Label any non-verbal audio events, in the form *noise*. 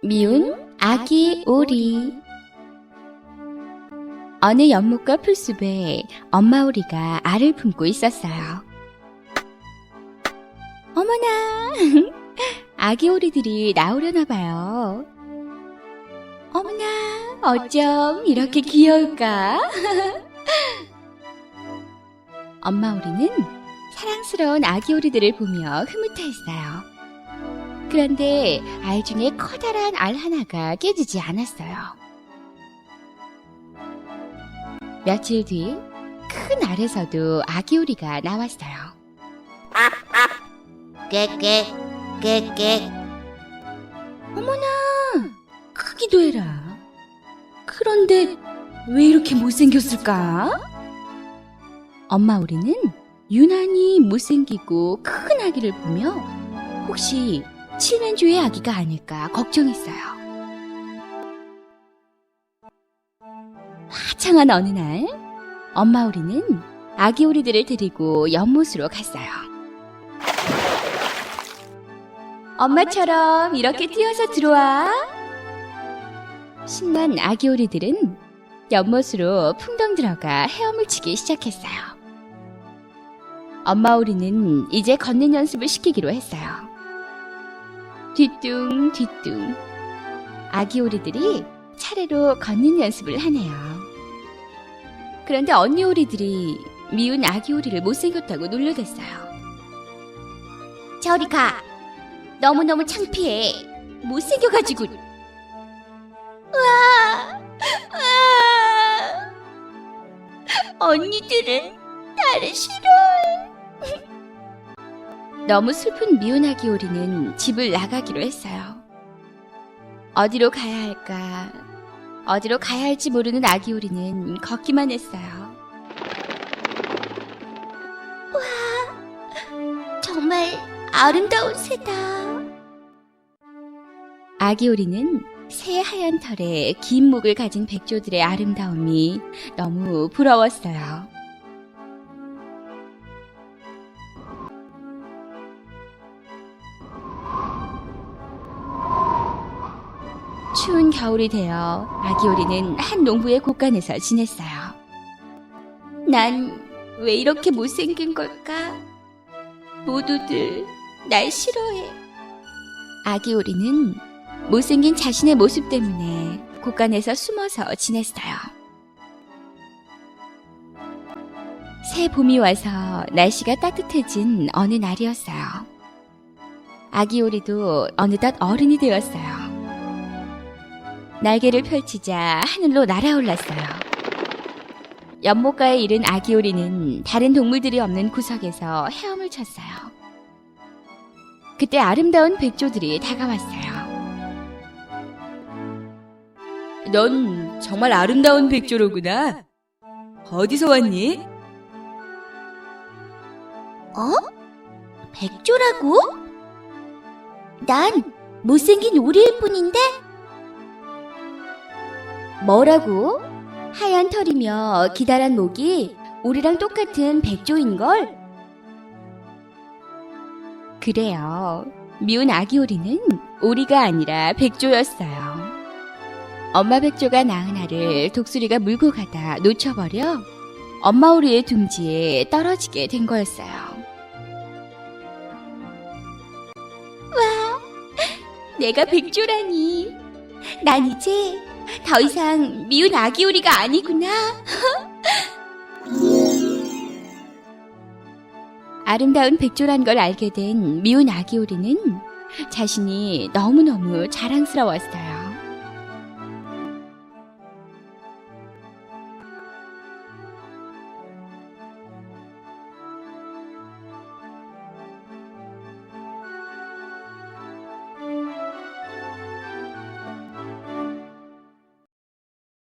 미운 아기 오리 어느 연못과 풀숲에 엄마 오리가 알을 품고 있었어요. 어머나! *laughs* 아기 오리들이 나오려나 봐요. 어머나, 어쩜 이렇게 귀여울까? *laughs* 엄마 오리는 사랑스러운 아기 오리들을 보며 흐뭇해했어요. 그런데 알 중에 커다란 알 하나가 깨지지 않았어요. 며칠 뒤 큰 알에서도 아기 오리가 나왔어요. 깨깨 깨깨 어머나, 크기도 해라. 그런데 왜 이렇게 못생겼을까? 엄마 오리는 유난히 못생기고 큰 아기를 보며 혹시 칠면조의 아기가 아닐까 걱정했어요. 화창한 어느 날, 엄마 오리는 아기 오리들을 데리고 연못으로 갔어요. 엄마처럼 이렇게 뛰어서 들어와. 신난 아기 오리들은 연못으로 풍덩 들어가 헤엄을 치기 시작했어요. 엄마 오리는 이제 걷는 연습을 시키기로 했어요. 뒤뚱 뒤뚱 아기 오리들이 차례로 걷는 연습을 하네요. 그런데 언니 오리들이 미운 아기 오리를 못생겼다고 놀려댔어요. 저리 가. 너무너무 창피해. 못생겨가지고. 으아! 으아! 언니들은 나를 싫어해. 너무 슬픈 미운 아기 오리는 집을 나가기로 했어요. 어디로 가야 할까? 어디로 가야 할지 모르는 아기 오리는 걷기만 했어요. 정말 아름다운 새다 아기 오리는 새 하얀 털에 긴 목을 가진 백조들의 아름다움이 너무 부러웠어요. 추운 겨울이 되어 아기 오리는 한 농부의 곳간에서 지냈어요. 난 왜 이렇게 못생긴 걸까? 모두들 날 싫어해. 아기 오리는 못생긴 자신의 모습 때문에 곳간에서 숨어서 지냈어요. 새 봄이 와서 날씨가 따뜻해진 어느 날이었어요. 아기 오리도 어느덧 어른이 되었어요. 날개를 펼치자 하늘로 날아올랐어요. 연못가에 이른 아기 오리는 다른 동물들이 없는 구석에서 헤엄을 쳤어요. 그때 아름다운 백조들이 다가왔어요. 넌 정말 아름다운 백조로구나. 어디서 왔니? 어? 백조라고? 난 못생긴 오리일 뿐인데 뭐라고? 하얀 털이며 기다란 목이 우리랑 똑같은 백조인걸? 그래요. 미운 아기 오리는 오리가 아니라 백조였어요. 엄마 백조가 낳은 알을 독수리가 물고 가다 놓쳐버려 엄마 오리의 둥지에 떨어지게 된 거였어요. 와, 내가 백조라니. 난 이제 더 이상 미운 아기 오리가 아니구나. *laughs* 아름다운 백조란 걸 알게 된 미운 아기 오리는 자신이 너무너무 자랑스러웠어요.